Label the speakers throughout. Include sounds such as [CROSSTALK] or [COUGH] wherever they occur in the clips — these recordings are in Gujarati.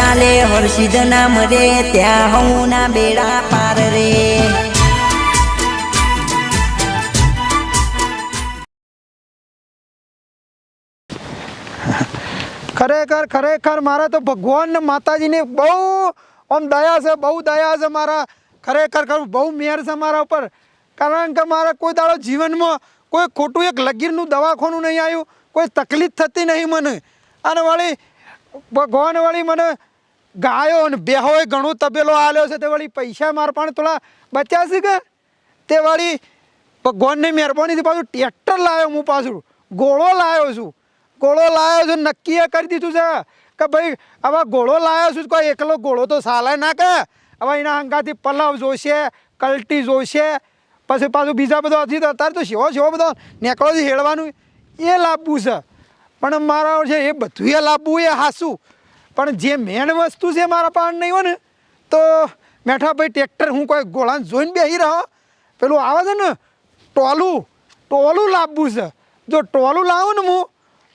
Speaker 1: ચાલે, હર્ષિદ નામ રે, ત્યાં હું ના બેડા પાર રે.
Speaker 2: ખરેખર ખરેખર, મારા તો ભગવાન માતાજીની બહુ આમ દયા છે, બહુ દયા છે મારા. ખરેખર ખરું બહુ મેર છે મારા ઉપર. કારણ કે મારા કોઈ દાડો જીવનમાં કોઈ ખોટું એક લગીરનું દવાખાનું નહીં આવ્યું. કોઈ તકલીફ થતી નહીં મને. અને વળી, ભગવાન વળી મને ગાયો ને બેહોય ઘણું તબેલો આલ્યો છે. તે વળી પૈસા માર પણ થોડા બચ્યા છે કે? તે વળી ભગવાનની મહેરબાનીથી પાછું ટ્રેક્ટર લાવ્યો હું પાછું. ગોળો લાવ્યો છું. ગોળો લાવ્યો છું નક્કી એ કરી દીધું છે કે ભાઈ હવે ઘોડો લાવ્યો છું કોઈ એકલો ગોળો તો સાલે ના કે? હવે એના અંગાથી પલાવ જોઈશે કલટી જોશે, પછી પાછું બીજા બધા હજી અત્યારે તો સેવો સેવો બધો નેકળો હેળવાનું એ લાવવું છે. પણ મારા છે એ બધું એ લાવવું એ હાસું. પણ જે મેન વસ્તુ છે મારા પાસે નહીં હોય ને, તો મેઠા ભાઈ ટ્રેક્ટર હું કોઈ ગોળાને જોઈને બેસી રહ્યો પેલું આવે છે ને, ટોલું ટોલું લાવવું છે. જો ટોલું લાવું ને હું,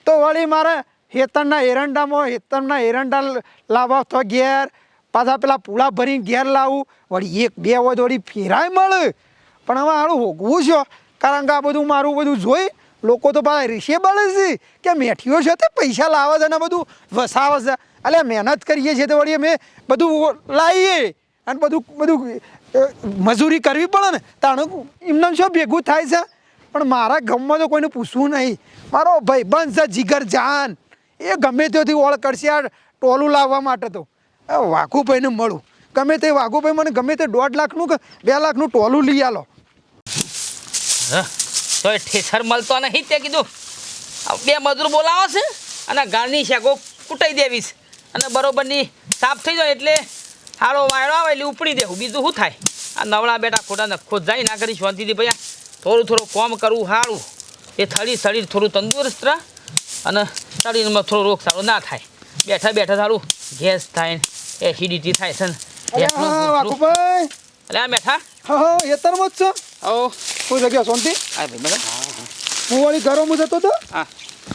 Speaker 2: તો વળી મારે હેતરના એરંડામાં, હેતરના એરંડા લાવવા તો ઘેર, પાછા પેલા પૂળા ભરીને ઘેર લાવું. વળી એક, બે હોય વળી ફેરાય મળે. પણ હવે આનું હોગવું છે, કારણ કે આ બધું મારું બધું જોઈ, લોકો તો પાછા રિસેબલ છે. કે મેઠીઓ છે તે પૈસા લાવે છે ને બધું વસાવે છે. એટલે મહેનત કરીએ છીએ તો વળી અમે બધું લાવીએ અને બધું બધું મજૂરી કરવી પડે ને તાણું એમને શું ભેગું થાય છે? પણ મારા ગામમાં તો કોઈને પૂછવું નહીં. મારો ભાઈબંધ છે જીગર જાન. એ ગમે ત્યાંથી ઓળ કરશે આ ટોલું લાવવા માટે તો. વાઘુભાઈને મળું. ગમે તે વાઘુભાઈ મને ગમે તે દોઢ લાખનું કે બે લાખનું ટોલું લઈ આલો.
Speaker 3: હ, એ ઠેસર મળતો નહીં તે કીધું. બે મજૂર બોલાવો છે અને ગાળની શેકો કૂટાઈ દેવી છે. અને બરોબરની સાફ થઈ જાય એટલે હારો વાયરો આવે એટલે ઉપડી દેવું. બીજું શું થાય? આ નવળા બેટા ખોટા નખો જાય ના કરી શાંતિથી ભાઈ થોડું થોડું કોમ કરવું સારું એ થળી શરીર થોડું તંદુરસ્ત રહે અને શરીરમાં થોડો રોગ સારો ના થાય. બેઠા બેઠા સારું ગેસ થાય એસિડિટી થાય છે ને.
Speaker 2: હા
Speaker 3: એટલે આ બેઠા?
Speaker 2: હા હા એતરમાં જ છો?
Speaker 3: આવો.
Speaker 2: શું જગ્યા શાંતિ?
Speaker 3: આ ભાઈ બધા
Speaker 2: હું વળી ઘરોમાં જતો હતો?
Speaker 3: હા.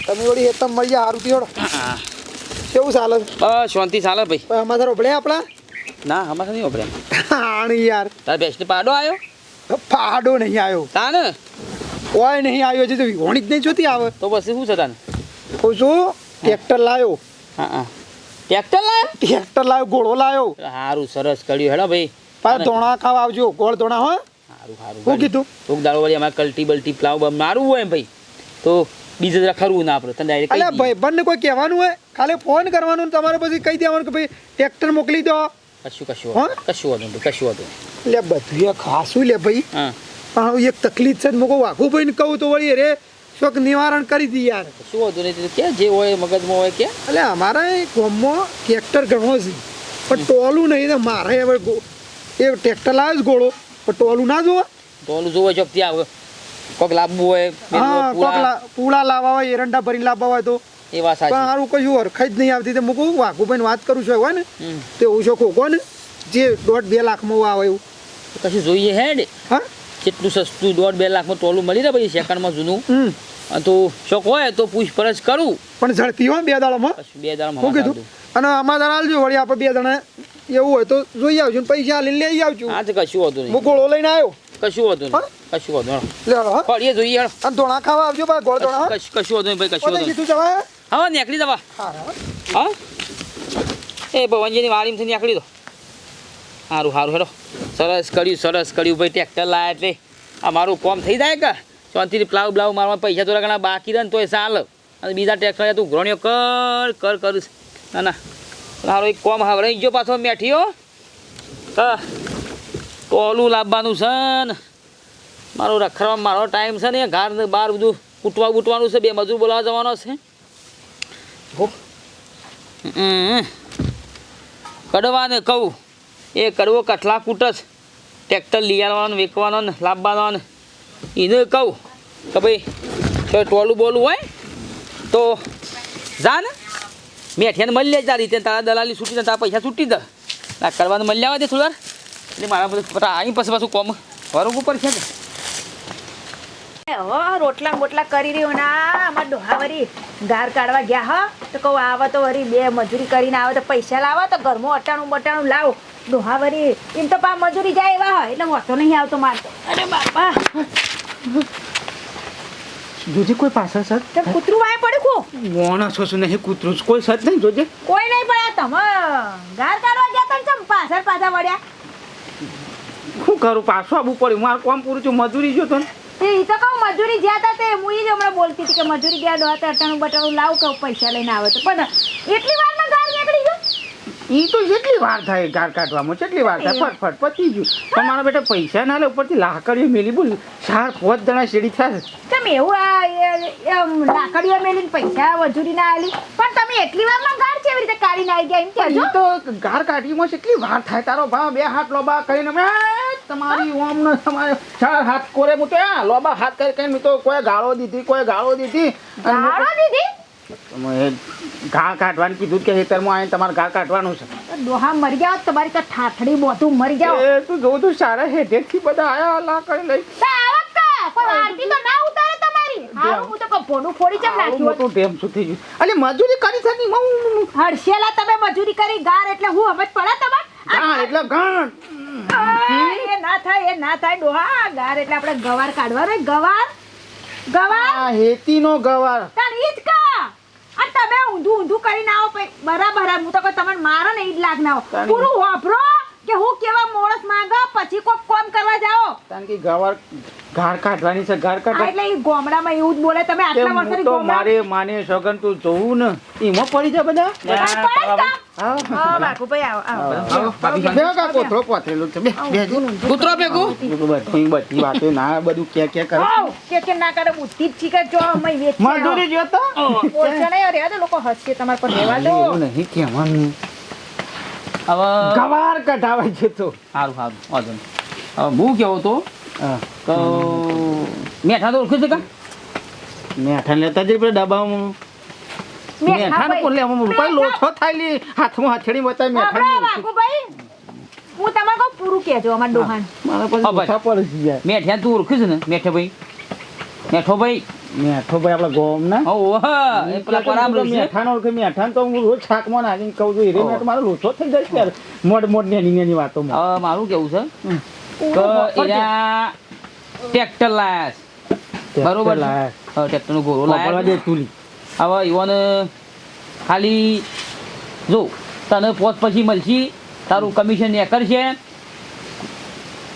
Speaker 2: તમે વળી હેતમ મળી જાય સારું થયો
Speaker 3: હા.
Speaker 2: કેવું ચાલે?
Speaker 3: બસ શાંતિ ચાલે ભાઈ.
Speaker 2: અમારે અમારા આપણા?
Speaker 3: ના અમારે નહીં વાપર્યા
Speaker 2: આણ યાર.
Speaker 3: તાર બેસ્ટ પાડો આવ્યો
Speaker 2: ફાડો નહીં આવ્યો
Speaker 3: તાને?
Speaker 2: કોઈ નહીં આવ્યો છે તો વિહોણી જ નહીં જોતી આવે.
Speaker 3: તો પછી શું છે તાને?
Speaker 2: કહું છું ટ્રેક્ટર લાવ્યો
Speaker 3: હા હા. ટ્રેક્ટર લાવ્યો
Speaker 2: ટ્રેક્ટર લાવ્યો ઘોડો લાવ્યો
Speaker 3: સારું સરસ કર્યું. હેડો ભાઈ.
Speaker 2: પાછા ધોણા ખાવા આવજો ગોળ ધોણા હો.
Speaker 3: સારું સારું
Speaker 2: શું કીધું?
Speaker 3: કોક દાડો વળી અમારે કલ્ટી બલ્ટી પ્લાવ મારું હોય એમ ભાઈ. તો બીજે જરા ખરું ના આપણે તને
Speaker 2: અલ્યા ભાઈ બંને કોઈ કહેવાનું હોય? ખાલી ફોન કરવાનું ને તમારે પછી કહી દેવાનું કે ભાઈ ટ્રેક્ટર મોકલી દો.
Speaker 3: કશું કશું
Speaker 2: હા?
Speaker 3: કશું હતું નહીં કશું હતું
Speaker 2: એટલે બધું એ ખાસું લે ભાઈ.
Speaker 3: હા.
Speaker 2: એક તકલીફ છે મોકો મૂકો ભાઈ ને કહું તો વળી રે શોક નિવારણ કરી દી યાર.
Speaker 3: શું હતું નહીં કે જે હોય મગજમાં હોય કે?
Speaker 2: એટલે અમારા ગામમાં ટ્રેક્ટર ઘણો છે પણ ટોલું નહીં ને મારે હવે એ ટ્રેક્ટર લાવે જ ઘોડો પણ ટોલું ના જોવા?
Speaker 3: ટોલું જોવા ત્યાં આવે. કોક લાવવું હોય
Speaker 2: હા કોક
Speaker 3: પૂળા,
Speaker 2: લાવવા હોય એરંડા ભરીને લાવવા હોય તો.
Speaker 3: એ વાત
Speaker 2: પણ
Speaker 3: સાચી
Speaker 2: સારું કશું હરખાઈ જ નહીં આવતી. તો મૂકું વાઘુભાઈને વાત કરું છું હોય ને. તે ઓછો ખોખો ને જે દોઢ બે લાખમાં આવે એવું.
Speaker 3: કશું જોઈએ હેડ
Speaker 2: હા?
Speaker 3: કેટલું સસ્તું દોઢ બે લાખમાં ટોલું મળી રહે ભાઈ સેકન્ડમાં જૂનું? તો શોખ હોય તો પૂછપરછ કરું.
Speaker 2: પણ ઝડપી હોય બે દાડામાં.
Speaker 3: બે માં
Speaker 2: શું કીધું? અને આમાં દાડા આવજો વળી આપણે બે જણા એવું હોય તો જોઈ આવજો પૈસા લઈને લઈ આવજો.
Speaker 3: હા તો કશું હતું
Speaker 2: હું ગોળો લઈને આવ્યો.
Speaker 3: કશું હતું નહીં. કશું વાંધો નહીં.
Speaker 2: લે હળો, હા.
Speaker 3: ફળીએ જોઈએ હેડો.
Speaker 2: અને ધોણા ખાવા આવજો ભાઈ ગોળ ધોણા
Speaker 3: કશું કશું નહીં ભાઈ કશું
Speaker 2: કીધું જવાય
Speaker 3: હા? નીકળી દવા
Speaker 2: હા
Speaker 3: એ ભવનજીની વાડીમાંથી નીકળી દો સારું સારું હેડો. સરસ કર્યું સરસ કર્યું ભાઈ ટ્રેક્ટર લાયા એટલે. આ મારું કોમ થઈ જાય કે? શાંતિથી પ્લાવ બ્લાવ મારવા પૈસા થોડા ઘણા બાકી રહે ને તોય ચાલ. અને બીજા ટ્રેક્ટર તું ઘણીઓ કર કર કરું. ના ના. સારો એક કોમ હવે ગયો પાછો મેઠીઓ હા. ટોલું લાવવાનું છે ને? મારો રખડવા મારો ટાઈમ છે ને ઘર બહાર બધું કૂટવા બૂટવાનું છે બે મજૂર બોલાવા જવાનો છે. કડવાને કહું એ કડવો કઠલા કૂટસ ટ્રેક્ટર લઈ આવવાનો વેકવાનો ને લાવવાનો ને. એને કહું કે ભાઈ તો ટોલું બોલું હોય તો જા ને. મેઠિયાને મળી લે તારી રીતે તારા દલાલી છૂટી તારા પૈસા છૂટી દે આ કરવાનું મળી આવવા થોડી થોડા. એટલે મારા બધું અહીં પછી પાછું કોમ. વારું ઉપર છે ને.
Speaker 4: રોટલા બોટલા કરી રહ્યો ના અમાર ડોહાવરી. ગાર કાઢવા ગયા હો. તો કહું આવે તો વરી બે મજૂરી કરીને આવે તો પૈસા લાવો તો ઘરમાં અટાણું બટાણું લાવો. ડોહા વરી એમ તો પા મજૂરી જાય એવા હોય એટલે વાંધો નહીં આવતો મારતો અરે બાપા.
Speaker 5: જોજે કોઈ પાછળ સર.
Speaker 4: તે કૂતરું વાય પડે કો
Speaker 5: મોણા છો શું નહીં કૂતરું? કોઈ સર નહીં જોજે.
Speaker 4: કોઈ નહીં પડ્યા તમે ગાર કાઢવા ગયા તા પાછળ પાછા વળ્યા?
Speaker 5: શું કરું? પાછું આવવું પડ્યું મારું કામ પૂરું છું. મજૂરી જો તને. એ
Speaker 4: તે કહું, મજૂરી જ્યાં હતા તે, હું જ હમણાં બોલતી હતી કે મજૂરી ગયા હતા અટાણું બટાણું લાવ કે પૈસા લઈને આવે તો. પણ, એટલી વારમાં ગાર નીકળી
Speaker 5: ઈ તો કેટલી વાર થાય ગાળ કાઢવામાં કેટલી વાર થાય ફટફટ પતી ગયું. તમારા બેટા પૈસા ના લે ઉપરથી લાકડીઓ મેલી બોલ ચાર પાંચ જણા શેડી થાય
Speaker 4: તમે એવું આ એ- એમ લાકડીઓ મેલી પૈસા મજૂરી ના આલી? પણ તમે એટલી વારમાં ગાળ કેવી રીતે કાઢીને આવી ગયા? એમ કહેજો.
Speaker 5: તો ગાર કાઢીમાં કેટલી વાર થાય તારો ભાવ બે હાથ લોબા કરીને મેં તમારી ઓમ ને તમારે ચાર હાથ કોરે મૂક્યો લોબા હાથ કરી કરીને મેં તો કોઈ ગાળો દીધી કોઈ ગાળો દીધી.
Speaker 4: ગાળો દીધી?
Speaker 5: ગાળ કાઢવાનું કીધું કે ખેતરમાં આવીને તમારે ગાળ કાઢવાનું છે.
Speaker 4: ડોહા મરી ગયા તમારી તો ઠાઠડી બોધું મરી જાઓ
Speaker 5: એ તું જોઉં તું સારા હેઠેથી બધા આયા લાકડી લઈ.
Speaker 4: તો આવક કા પણ આરતી તો ના ઉતારે તમારી. હારું હું તો કપોડું ફોડી ચમ નાખ્યું
Speaker 5: મોટું ટેમ શું ગયું. અલે મજૂરી કરી શકી હું
Speaker 4: હર્ષેલા તમે મજૂરી કરી ગાર એટલે હું સમજ પડે તમાર?
Speaker 5: એટલે ગાણ.
Speaker 4: એ ના થાય એ ના થાય ડોહા. ગાર એટલે આપણે ગવાર કાઢવાનો ગવાર. ગવાર?
Speaker 5: હેતીનો ગવાર
Speaker 4: તાર ઈ જ કા અને તમે ઊંધું ઊંધું કરીને આવો પછી બરાબર હે, તો કોઈ તમને મારો ને એ જ લાગ ના આવો પૂરું વાપરો. કે હું કેવા મોણસ માંગો પછી કોક કોમ કરવા જાઓ.
Speaker 5: કારણ કે ગવાર ઘાર કાઢવાની છે
Speaker 4: ઘાર
Speaker 5: કાઢ
Speaker 4: એટલે એ ગોમડામાં એવું જ બોલે તમે આટલા વર્ષથી
Speaker 5: તો મારે માને સગન તું જોવું ને એમાં પડી જા બધા. મજૂરી જોતા?
Speaker 4: લોકો હસશે તમારે પર રહેવા દો.
Speaker 5: નહીં કહેવાનું
Speaker 3: હવે
Speaker 5: ગવાર કઢાવે છે તો.
Speaker 3: સારું સારું વાંધો હવે હું કેવો તો તો મેઠા તો ઓળખે છે કા?
Speaker 5: મેઠા લેતા જઈ પેલા ડબ્બામાં. મેઠા ને કોણ લેવા મૂળ કોઈ લોછો થાયલી હાથમાં હથેળી બતાવી મેઠા
Speaker 4: ભાઈ. હું તમારે કહું પૂરું કહેજો અમારા ડોહાન
Speaker 5: મારા
Speaker 3: પાસે
Speaker 5: પછી પડે છે
Speaker 3: મેઠા તું ઓળખે છે ને? મેઠા ભાઈ. મેઠો ભાઈ.
Speaker 5: મેઠો ભાઈ આપણા ગોમ ના
Speaker 3: ઓહ એ પેલા પરામૃત છે.
Speaker 5: મેઠા નો ઓળખે મેઠા તો હું રોજ શાકમાં નાખીને કહું છું હીરે. મેઠ મારો લોચો થઈ જાય છે મોડ મોડ નેની નેની વાતોમાં.
Speaker 3: હવે મારું કેવું છે?
Speaker 4: તો
Speaker 3: એના ટ્રેક્ટર લાયા બરોબર. હવે ટ્રેક્ટરનો ઘોડો લાયા હવે ઈવન ખાલી જો તને પોત પછી મળશી તારું કમિશન એ કરશે.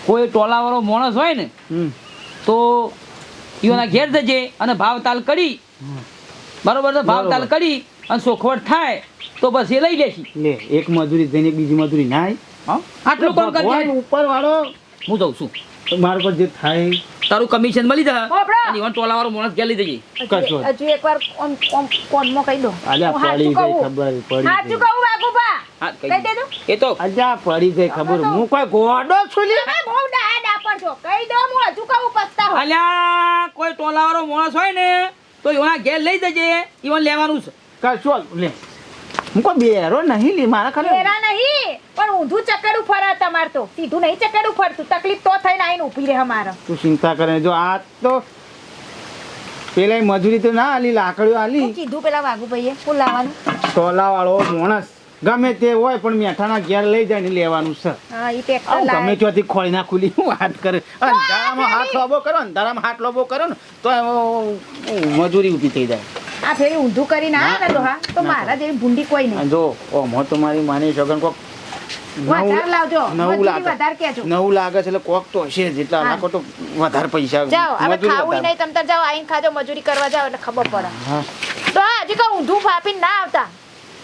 Speaker 3: કોઈ ટોલાવાળો માણસ હોય ને તો ઈઓના ઘેર જજે અને ભાવતાલ કરી. બરોબર છે
Speaker 5: ભાવતાલ
Speaker 3: કરી અને સોખવટ થાય તો બસ એ લઈ લેશી.
Speaker 5: લે એક મજૂરી જઈને બીજી મજૂરી
Speaker 3: નાય. આટલું કોણ
Speaker 5: ભગવાન ઉપર વાળો
Speaker 3: હું જઉં છું.
Speaker 5: મારા પર જે થાય.
Speaker 3: તારું કમિશન મળી જાય. અને ટોલા વાળો માણસ ઘેર લઈ જજે.
Speaker 5: કશો
Speaker 4: હજુ- એકવાર ઓમ ઓમ કોનમાં કહી દો આલે
Speaker 5: પડી ગઈ ખબર પડી
Speaker 4: હાચું કહું બાકુભા
Speaker 3: હા કહી.
Speaker 4: દેજો.
Speaker 3: એ તો
Speaker 5: અજા પડી ગઈ ખબર. હું કોઈ ગોડો છું લે
Speaker 4: બહુ ડાડા પર છો. કહી દો હું હજુ કહું પસ્તાવો
Speaker 3: અલ્યા કોઈ ટોલાવાળો માણસ હોય ને તો એના ઘેર લઈ જજે ઈવન લેવાનું છે.
Speaker 5: કશો લે. હું કોઈ બેરો નહીં લે મારા ખાલી
Speaker 4: બેરા નહીં પણ ઊંધું ચકેડું ફરે તમારે તો. સીધું નહીં ચકેડું ફરતું. તકલીફ તો થઈને આવીને ઊભી રહે અમારે.
Speaker 5: તું ચિંતા કરે જો આ તો પેલા મજૂરી તો ના આલી લાકડીઓ આલી
Speaker 4: કીધું પેલા વાઘુભાઈએ? શું લાવવાનું?
Speaker 5: ટોલા વાળો માણસ. ગમે તે હોય પણ મેઠાના ઘેર લઈ જાય ને લેવાનું છે.
Speaker 4: હા ઈ ટ્રેક્ટર
Speaker 5: આવું ગમે ચોથી ખોળી ના ખુલી વાત કરે. અંધારામાં હાથ લોબો કરો અંધારામાં હાથ લોબો કરો ને તો મજૂરી ઊભી થઈ જાય.
Speaker 4: આ ફેરી ઊંધું કરીને આ ને ડોહા તો મારા જેવી ભૂંડી કોઈ નહીં.
Speaker 5: જો ઓમો તો મારી માની સગન કોક
Speaker 4: વધારે લાવજો.
Speaker 5: નવું લાગે.
Speaker 4: વધારે કહેજો.
Speaker 5: નવું લાગે છે એટલે કોક તો હશે જ નાખો તો વધારે પૈસા
Speaker 4: જાઓ હવે ખાવું નહીં તમ જાઓ આઈને ખાજો મજૂરી કરવા જાઓ એટલે ખબર પડે. તો હજી કહું ઊંધું ફાપીને ના આવતા.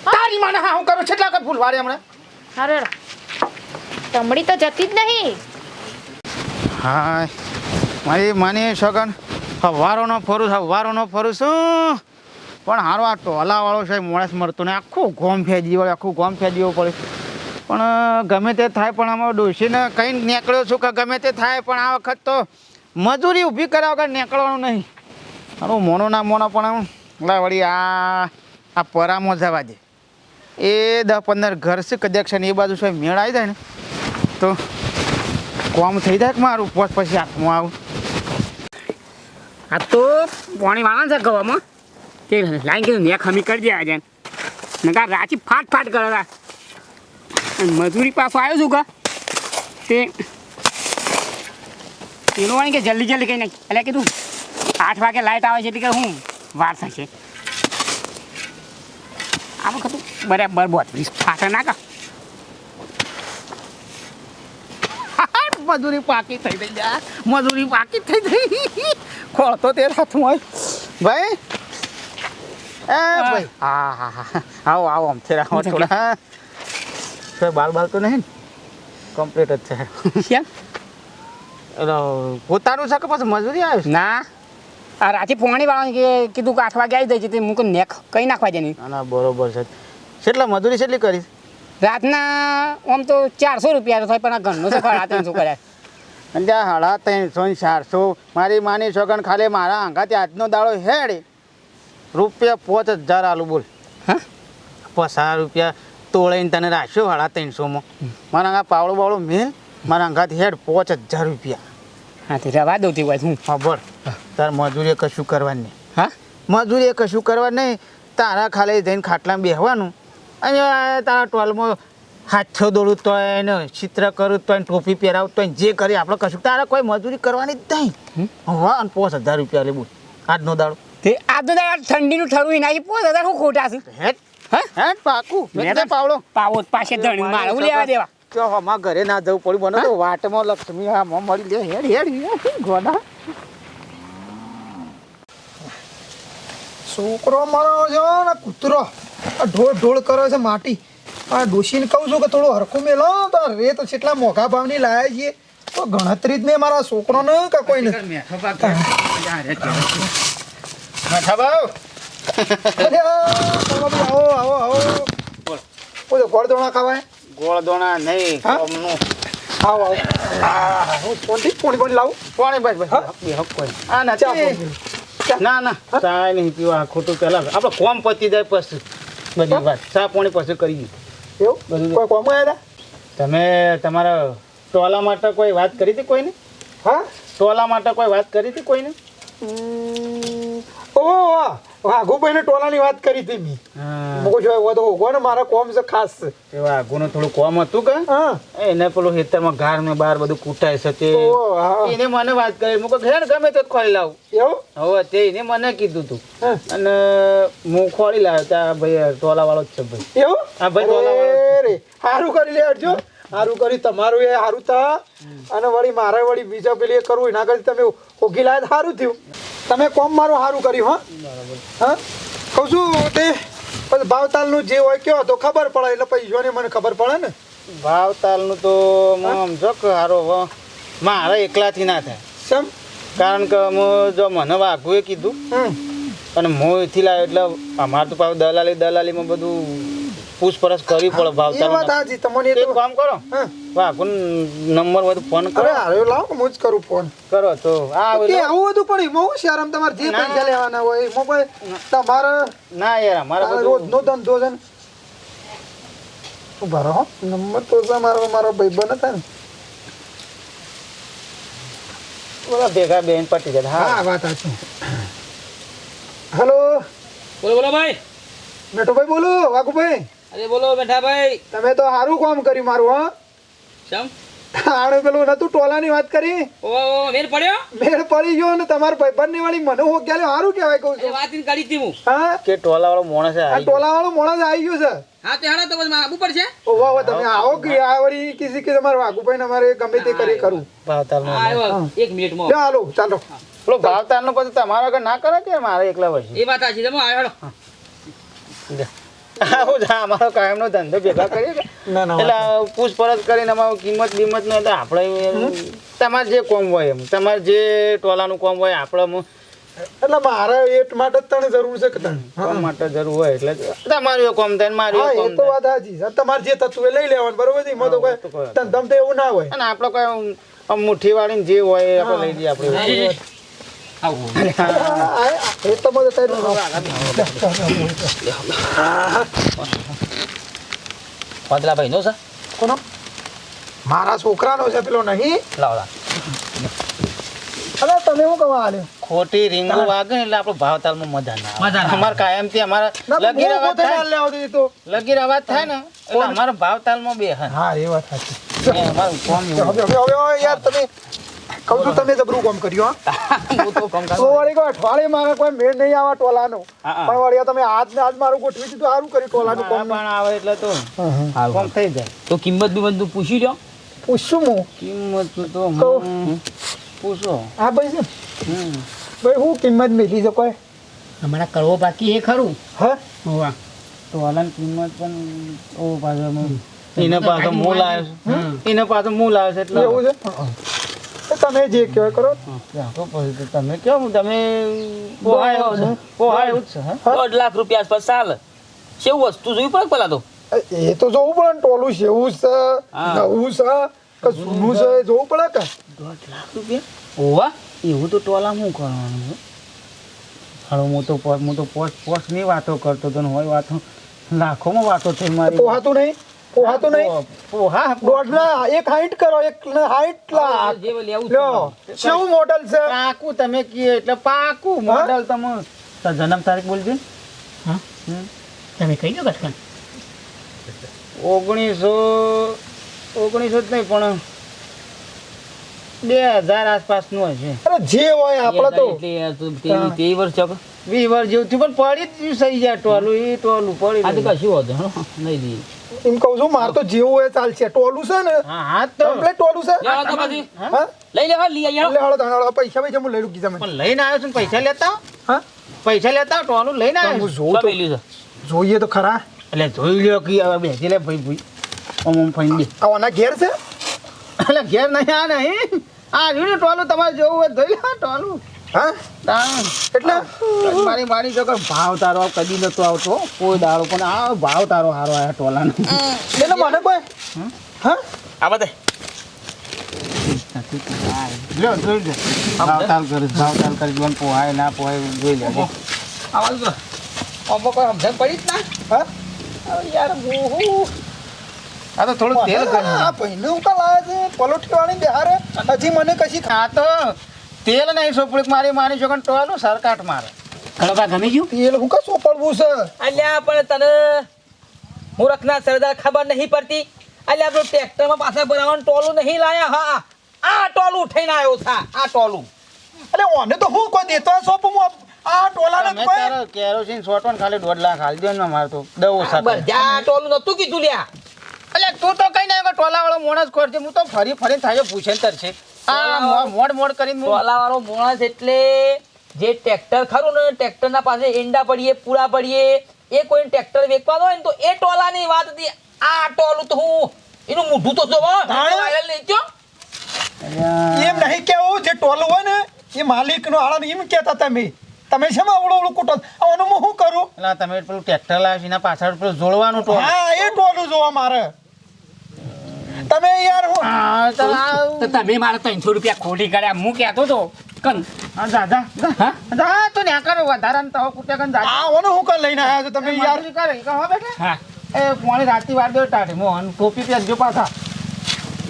Speaker 5: તારી માને હા હું કરું કેટલા ફૂલ વારે હમણાં?
Speaker 4: અરે તમડી તો જતી જ નહીં.
Speaker 5: હા મારી માની સગન હવારોનો ફરું છું હવારોનો ફરું છું. પણ હારો આ ટોલાવાળો છે મોણસ મળતો ને આખું ગોમ ફેંજી વળે આખું ગોમ ફેંજીવું પડે. પણ ગમે તે થાય પણ આમાં ડોશીને કઈ નીકળ્યો છું કે ગમે તે થાય પણ આ વખત તો મજૂરી ઊભી કર્યા વગર નીકળવાનું નહીં. મારું મોનો ના મોનો પણ આમ લા આ આ પરામો જવા દે. એ દસ પંદર ઘર છે, કદાચ ને એ બાજુ છે મેળ આવી જાય ને, તો કોમ થઈ જાય મારું? પોત પછી હાથમાં આવું. આ તો પાણી વાળા છે ગવામાં.
Speaker 6: તે લાઈન કીધું ને ખમી કરી દે આજે. નકા રાચી ફાટ ફાટ કરેલા મજૂરી પાછો આવ્યો છું કા તે એનો વાણી કે જલ્દી જલ્દી કંઈ નાખી એટલે કીધું, આઠ વાગે લાઇટ આવે છે, એટલે કે હું વાર થશે. આ વખત બરાબર બોત્રીસ ફાટા નાખા મજૂરી પાકી થઈ થઈ જા મજૂરી પાકી થઈ થઈ ખોળતો તે હાથમાં
Speaker 5: ભાઈ. એ ભાઈ. હા. હા હા આવો આવો આમ છે આવો થોડા. તો બાલ બાલ તો નહીં કમ્પ્લીટ જ છે. પોતાનું છે કે પછી મજૂરી આવ્યું
Speaker 6: ના. આ રાતે પોણી વાળાને કે કીધું કે આઠ વાગે આવી જાય છે તે મૂકું નેક કઈ નાખવા જેની?
Speaker 5: ના બરોબર છે. કેટલા મજૂરી કેટલી કરી?
Speaker 6: રાતના આમ તો ચારસો રૂપિયા થાય પણ આ ઘરનું છે ખરા ત્રણસો કર્યા. [LAUGHS]
Speaker 5: અને ત્યાં સાડા ત્રણસો ને ચારસો. મારી માની છોકન ખાલી મારા આંગાથી આજનો દાડો હેડ. રૂપિયા પાંચ હજાર આલુ બોલ.
Speaker 6: હા?
Speaker 5: પસાર રૂપિયા તોળાઈને તને રાખ્યો સાડા ત્રણસોમાં. મારા આંગા પાવડો બાવડો મેલ મારા આંગાથી હેડ પાંચ હજાર રૂપિયા.
Speaker 6: હા તે રવા દઉં તે હોય હું.
Speaker 5: બોલ. તાર મજૂરી કશું કરવાનું નહીં.
Speaker 6: હા?
Speaker 5: મજૂરી કશું કરવાનું નહીં. તારા ખાલી જઈને ખાટલામાં બેહવાનું. અને તારા ટોલમાં હાથો દોડું તોય એને ચિત્ર કરું તો ટોપી પહેરાવું તો જે કરી આપણે કશું. તારા કોઈ મજૂરી કરવાની જ નહીં. હા અને પાંચ હજાર રૂપિયા લેવું આજનો દાડો.
Speaker 6: તે આજનો દાડો ઠંડીનું ઠરવું નાખી પાંચ હજાર હું ખોટા છું?
Speaker 5: હેટ.
Speaker 6: હા?
Speaker 5: હેટ પાકું. મેં પાવડો.
Speaker 6: પાવો પાસે ધણી મારે હું લેવા દેવા?
Speaker 5: જો હમા ઘરે ના જવું પડ્યું. મને તો વાટમાં લક્ષ્મી હા માં મળી લે. હેડ હેડ ગોડા.
Speaker 2: છોકરો મારો છે ને કૂતરો. આ ઢોળ ઢોળ કરે છે માટી. આ ડોશીને કહું છું કે થોડું હરખું મેલો. તો રેત કેટલા મોઘા ભાવની લાયા છીએ. તો ગણતરી જ નહીં મારા છોકરોને કે કોઈને?
Speaker 5: મેઠા બાવ
Speaker 2: આવો. આવો આવો કોઈ ગોળ દોણા ખાવાય.
Speaker 5: ગોળ દોણા નહીં કોમનું
Speaker 2: આવો આવો આ, હું. પોણી પોણી લાવું?
Speaker 5: પોણી બસ બસ કોઈ. આ ના
Speaker 2: ચા
Speaker 5: ના ના. ચા નહીં પીવા ખોટું પેલા આપણે કોમ પતી જાય પછી. બધી વાત. ચા પોણી પછી કરી
Speaker 2: એવું?
Speaker 5: બધું.
Speaker 2: કોઈ કોમ આવ્યા
Speaker 5: તમે તમારા ટોલા માટે કોઈ વાત કરી હતી કોઈને?
Speaker 2: હા?
Speaker 5: ટોલા માટે કોઈ વાત કરી હતી કોઈને?
Speaker 2: ઓ વાઘુભાઈને ટોલાની વાત કરી હતી મેં. મોકો જો તો ઓગો ને મારા કોમ છે ખાસ.
Speaker 5: એવા આગુનું થોડું કોમ હતું કે?
Speaker 2: હા.
Speaker 5: એને પેલું ખેતરમાં ઘાર ને બાર બધું કૂટાય છે તે એને મને વાત કરી. મુકો ઘેર ગમે તો ખોલી લાવું.
Speaker 2: એવું?
Speaker 5: હવે તે એને મને કીધું તું. અને હું ખોલી લાવ્યો ત્યાં ભાઈ ટોલા વાળો જ છે ભાઈ.
Speaker 2: એવું?
Speaker 5: હા, ભાઈ, ટોલા વાળો.
Speaker 2: સારું કરી લે સારું કરી. તમારું એ સારું તા અને વળી મારે વળી બીજા પેલી એ કરવું એના કરતી તમે ઓગી સારું થયું. તમે કોમ મારું સારું કર્યું હા? હા? કહું છું તે પછી ભાવતાલનું જે હોય કયો તો ખબર પડે. એટલે પૈસાની મને ખબર પડે ને.
Speaker 5: ભાવતાલનું તો સમજો કે હારો હવે મારે એકલાથી ના થાય.
Speaker 2: સમ
Speaker 5: કારણ કે હું જો મને વાઘુએ કીધું અને હું એથી લાવ્યો એટલે અમારે તો પાછું દલાલી દલાલીમાં બધું પૂછપરછ કરવી પડે ભાવ
Speaker 2: વાત તમને
Speaker 5: એક કામ કરો.
Speaker 2: હા.
Speaker 5: વાઘુ નંબર બધું ફોન કરો.
Speaker 2: અરે હારે લાવો હું જ કરું ફોન
Speaker 5: કરો તો. આ
Speaker 2: કે આવું બધું પણ મો હું આમ તમારે જે. પૈસા લેવાના હોય મો કોઈ તમારે
Speaker 5: ના યાર અમારે
Speaker 2: રોજ
Speaker 5: નો
Speaker 2: રોજનો ધંધો છે ને. ઊભા નંબર તો છે મારો મારો ભાઈબંધ હતા ને.
Speaker 5: બોલા ભેગા બેન પટી જાય.
Speaker 2: હા. વાત સાચી હેલો?
Speaker 3: બોલો બોલો ભાઈ.
Speaker 2: મેઠુભાઈ બોલો વાઘુભાઈ.
Speaker 3: અરે બોલો બેઠા ભાઈ
Speaker 2: તમે તો સારું કામ કર્યું મારું હા.
Speaker 3: શમ?
Speaker 2: આણે પેલું નતું ટોલાની વાત કરી?
Speaker 3: ઓ ઓ મેર પડ્યો?
Speaker 2: મેળ પડી ગયો ને તમાર ભાઈબંધની વાળી મને હો ગયા હારું કહેવાય કહું છું?
Speaker 3: વાત કરી હતી હું.
Speaker 2: હા?
Speaker 5: કે ટોલા વાળો મોણસ
Speaker 2: આ
Speaker 5: આવી
Speaker 2: ટોલા વાળો મોણસ આવી ગયો છે.
Speaker 3: હા તે હાડો તો મારે આવવું પડશે
Speaker 2: વાહ વાહ તમે આવો કે આ વળી કિસી કે તમારે વાગુ ભાઈ અમારે ગમે તે કરી કરું
Speaker 5: ભાવતાલ
Speaker 3: નો આવ્યો. એક મિનિટમાં
Speaker 2: ચાલો. ચાલો
Speaker 5: પેલો ભાવતાલ નો પછી તમારા આગળ ના કરે કે મારે એકલા વર્ષે
Speaker 3: એ વાત સાચી તમે આવ્યો હેડો.
Speaker 5: આવું જ અમારો કાયમ નો ધંધો ભેગા કરીએ
Speaker 2: ના ના
Speaker 5: એટલે પૂછપરછ કરીને અમારો કિંમત બિંમત નો એટલે આપણે તમારે જે કોમ હોય એમ તમારે જે ટોલાનું કોમ હોય આપણે
Speaker 2: એટલે મારે એટ માટે તને જરૂર છે કે તને?
Speaker 5: માટે જરૂર હોય એટલે તમારું કોમ થાય મારું કોમ
Speaker 2: તો વાત સાચી તમારે જે તત્વ એ લઈ લેવાનું બરોબર છે? એમાં તો કોઈ ધંધમ તો એવું ના હોય.
Speaker 5: અને આપણો કોઈ મુઠ્ઠી વાળીને જે હોય આપણે લઈ જઈએ આપણે.
Speaker 3: વાદલા ભાઈ નો છે?
Speaker 2: કોનો? મારા છોકરાનો છે પેલો નહીં?
Speaker 3: લાવ
Speaker 2: અરે તમે શું કહેવા આલ્યો?
Speaker 5: ખોટી રીંગો વાગે એટલે આપણો ભાવતાલમાં મજા ના આવે.
Speaker 3: મજા.
Speaker 5: અમારે કાયમથી અમારા લગીર અવાજ થાય.
Speaker 2: ના લેવો તો.
Speaker 5: લગીર અવાજ થાય ને એટલે અમારો ભાવતાલમાં બે
Speaker 2: હા એ વાત સાચી.
Speaker 5: અમારું કોમ
Speaker 2: હવે હવે યાર તમે કહું છું તમે જબરું કામ કર્યું હા. [LAUGHS]
Speaker 3: તો
Speaker 2: વળી કોઈ અઠવાડિયે મારે કોઈ મેળ નહીં આવે ટોલાનો. પણ વળી તમે આજ ને આજ મારું ગોઠવી દીધું સારું કર્યું ટોલાનું કામ
Speaker 5: પણ આવે એટલે તો કોમ થઈ જાય.
Speaker 3: તો કિંમત બી બધું પૂછી લો
Speaker 2: પૂછું હું?
Speaker 5: કિંમત તો પૂછો.
Speaker 2: હા ભાઈ છે
Speaker 5: હમ.
Speaker 2: ભાઈ હું કિંમત મેલી શકો કોઈ?
Speaker 6: હમણાં કરવો બાકી એ ખરું.
Speaker 2: હા?
Speaker 6: હોવા.
Speaker 5: તો હાલાની કિંમત પણ ઓ પાછો એના પાછો મૂળ લાવ્યો એના એને પાછો મૂળ છું એટલે
Speaker 2: એવું છે? તમે જે કહેવાય કરો.
Speaker 5: પછી તમે કહો તમે પોહાય એવું છે. પોહાય એવું જ છે
Speaker 3: દોઢ લાખ રૂપિયા આસપાસ ચાલે. કેવું વસ્તુ જોવી પડે પેલા તો?
Speaker 2: એ તો જોવું પડે ને ટોલું છે એવું છે નવું છે કે જૂનું છે જોવું પડે કે?
Speaker 5: દોઢ લાખ રૂપિયા?
Speaker 3: ઓવા
Speaker 5: એવું તો ટોલા શું કરવાનું છે? હાલો હું તો પોસ્ટ હું તો પોસ્ટ પોસ્ટની વાતો કરતો તો ને હોય વાતો લાખોમાં વાતો થઈ મારી.
Speaker 2: પોહાતું નહીં. પોહાતું નહીં.
Speaker 5: પોહા
Speaker 2: દોઢ ના એક હાઈટ કરો એક હાઈટ લાખ
Speaker 3: જે લેવું
Speaker 2: લ્યો કેવું મોડલ છે?
Speaker 5: પાકું તમે કીએ એટલે પાકું? મોડલ તમે. જન્મ તારીખ બોલજો.
Speaker 6: હા? તમે કહી દો કટકન.
Speaker 5: ઓગણીસો ઓગણીસો જ નહીં પણ બે હજાર આસપાસનું હશે.
Speaker 2: અરે જે હોય આપણે તો.
Speaker 3: એટલે તે તે વર્ષ ચોક
Speaker 5: વીસ વર્ષ જેવું થયું પણ પડી જ સહી જાય ટોલું એ ટોલું પડી
Speaker 3: આ તો કશું હોતું નહીં.
Speaker 2: એમ કહું છું માર તો જેવું હોય ચાલશે. ટોલું છે ને
Speaker 5: હા હા તો.
Speaker 2: કમ્પ્લેટ ટોલું છે.
Speaker 3: લેવા તો પછી. લઈ લેવા લઈ આવો.
Speaker 2: એટલે હાલો પૈસા પૈસા હું લઈ લઉં કીધા મને.
Speaker 5: પણ લઈને આવ્યો છું ને પૈસા લેતા?
Speaker 2: હા?
Speaker 5: પૈસા લેતા ટોલું લઈને આવ્યો
Speaker 2: હું જોઉં તો જોઈએ તો ખરા.
Speaker 5: એટલે જોઈ લ્યો કે હવે બેસી લે ભાઈ ભાઈ. ઓમ ઓમ ફાઈન દે
Speaker 2: આ ઓના ઘેર છે?
Speaker 5: એટલે ઘેર નહીં આ નહીં આ રહ્યું ને ટોલું તમારે જોવું હોય તો જોઈ લો ટોલું.
Speaker 2: હા. એટલે?
Speaker 5: મારી મારી જો ભાવ તારો કદી નતો આવતો. કોઈ દાડો પણ આ ભાવ તારો હારો આયા ટોલાનો.
Speaker 2: એટલે મને કોઈ? હા?
Speaker 3: આ બધે.
Speaker 5: લ્યો જોઈ લે. ભાવ તાલ કરી ભાવ તાલ પોહાય ના પોહાય જોઈ
Speaker 3: કોઈ સમજણ પડી જ ના?
Speaker 2: હા?
Speaker 3: યાર હું હું
Speaker 5: આ તો થોડું તેલ કરી
Speaker 2: આ ભાઈને હું કા લાયા છે પલોઠી વાળી બિહારે. હજી મને કશી
Speaker 5: આ તો તેલ નહીં સોપડીક મારી માની છોકન ટોલું સરકાટ મારે.
Speaker 6: કડવા ગમી ગયું?
Speaker 2: તેલ હું કા સોપડવું છે?
Speaker 3: અલ્યા પણ તને મૂરખના સરદાર ખબર નહીં પડતી? અલ્યા આપણું ટ્રેક્ટરમાં પાછા બનાવવાનું ટોલું નહીં લાયા? હા આ ટોલું ઉઠાઈને આવ્યો છે આ ટોલું
Speaker 2: અરે ઓને તો હું કોઈ દેતો સોપ? હું આ ટોલાને કોઈ
Speaker 5: તારો કેરોસીન સોટવાનું ખાલી દોઢ લાખ હાલ દો ને મારે તો દવો
Speaker 3: બસ
Speaker 5: સાથે
Speaker 3: જા ટોલું નતું કીધું લ્યા.
Speaker 5: અલ્યા તું તો કઈ નહીં ટોલા વાળો મોણસ ખોરજે હું તો ફરી ફરી થાય પૂછે ને તરશે આ મોડ મોડ કરીને હું-
Speaker 3: ટોલાવાળો માણસ એટલે જે ટ્રેક્ટર ખરું ને ટ્રેક્ટરના પાસે એંડા પડીએ પૂળા પડીએ એ કોઈ ટ્રેક્ટર વેચવાનો હોય ને તો એ ટોલાની વાત હતી. આ ટોલું તો હું. એનું મોઢું તો જોવો. વાયરલ નહીં થયો?
Speaker 2: એમ નહીં કેવું જે ટોલું હોય ને એ માલિકનો આળા એમ કહેતા તમે. તમે છે માં અવળું કુટો? કૂટો આનું હું શું કરું?
Speaker 5: એટલે તમે પેલું ટ્રેક્ટર લાવ્યો એના પાછળ પેલું જોડવાનું ટોલ.
Speaker 2: હા એ ટોલું જોવા મારે. તમે યાર હું
Speaker 5: હા, તો આ-
Speaker 6: તમે મારે ત્રણસો રૂપિયા ખોટી કર્યા હું કહેતો હતો કન.
Speaker 5: હા, જા.
Speaker 6: હા?
Speaker 5: જા, તો ન્યા કરો વધારાને તો કુટે કન દાદા.
Speaker 2: આ ઓનો હું કર લઈને આવ્યા છો તમે યાર
Speaker 5: કરે, કે કહો બેટા.
Speaker 6: હા.
Speaker 5: એ પોણી રાતી વાર દો ટાઢી મોહન ટોપી પહેરજો પાછા.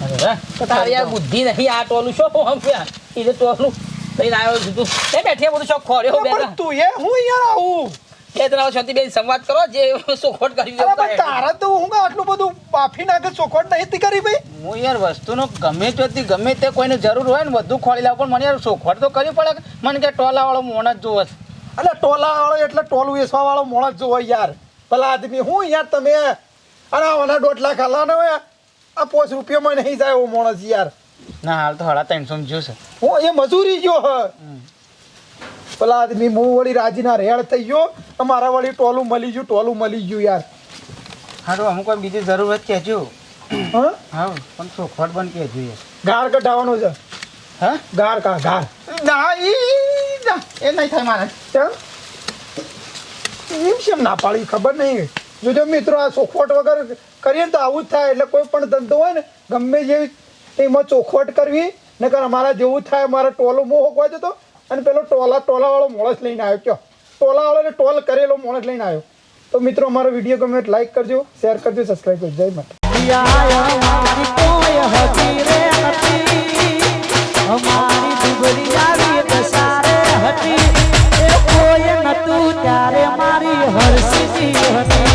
Speaker 3: અરે, તો તારી આ બુદ્ધિ નહીં આ ટોલું શું હમ યાર એ ટોલું લઈને આવ્યો છું તું. એ બેઠી બધું શોખ ખોર્યો બેટા.
Speaker 2: પણ તું એ હું યાર આવું?
Speaker 3: બે ત્રણ શાંતિબેન સંવાદ કરો જે સોખોટ કરી
Speaker 2: અરે પણ તારા તો હું આટલું બધું બાફી નાખે ચોખવટ નહીં કરી ભાઈ?
Speaker 5: હું યાર વસ્તુનો ગમે ત્યાંથી ગમે તે કોઈને જરૂર હોય ને બધું ખોળી લાવ. પણ મને યાર સોખવટ તો કરવી પડે મને કે ટોલા વાળો મોણ જ જોવે.
Speaker 2: અલે ટોલા વાળો એટલે ટોલું વેસવા વાળો માણસ જો હોય યાર. ભલા આદમી હું યાર તમે અરે ઓના દોઢ લાખ હાલાનો હોય આ પાંચ રૂપિયામાં નહીં જાય એવો માણસ યાર.
Speaker 5: ના હાલ તો હાડા ત્રણસો જોશે
Speaker 2: હું એ મજૂરી ગયો હ. પેલા આદમી હું વળી રાજીના રેડ થઈ ગયો. તમારા વળી ટોલું મળી ગયું ટોલું મળી ગયું યાર.
Speaker 5: હા તો અમુક કોઈ બીજી જરૂર હોય કહેજો.
Speaker 2: હા?
Speaker 5: હા પણ ચોખવટ પણ કહેજો યાર
Speaker 2: ગાર કઢાવવાનો છે.
Speaker 5: હા?
Speaker 2: ગાર કા ગાર.
Speaker 5: ના ઈ ના, એ નહીં થાય મારે.
Speaker 2: કેમ? એમ કેમ ના પાડી ખબર નહીં. જોજો મિત્રો આ ચોખવટ વગર કરીએ ને તો આવું જ થાય એટલે કોઈ પણ ધંધો હોય ને ગમે જેવી એમાં ચોખવટ કરવી નકર અમારા જેવું જ થાય અમારે ટોલું મોહ હોકવા જતો અને પેલો ટોલા, ટોલાવાળો માણસ લઈને આવ્યો. કયો? ટોલાવાળોને ટોલ કરેલો માણસ લઈને આવ્યો. તો મિત્રો, અમારો વીડિયો ગમે લાઈક કરજો શેર કરજો સબસ્ક્રાઈબ કરજો. જય માતા
Speaker 7: મારી હરસી હતી.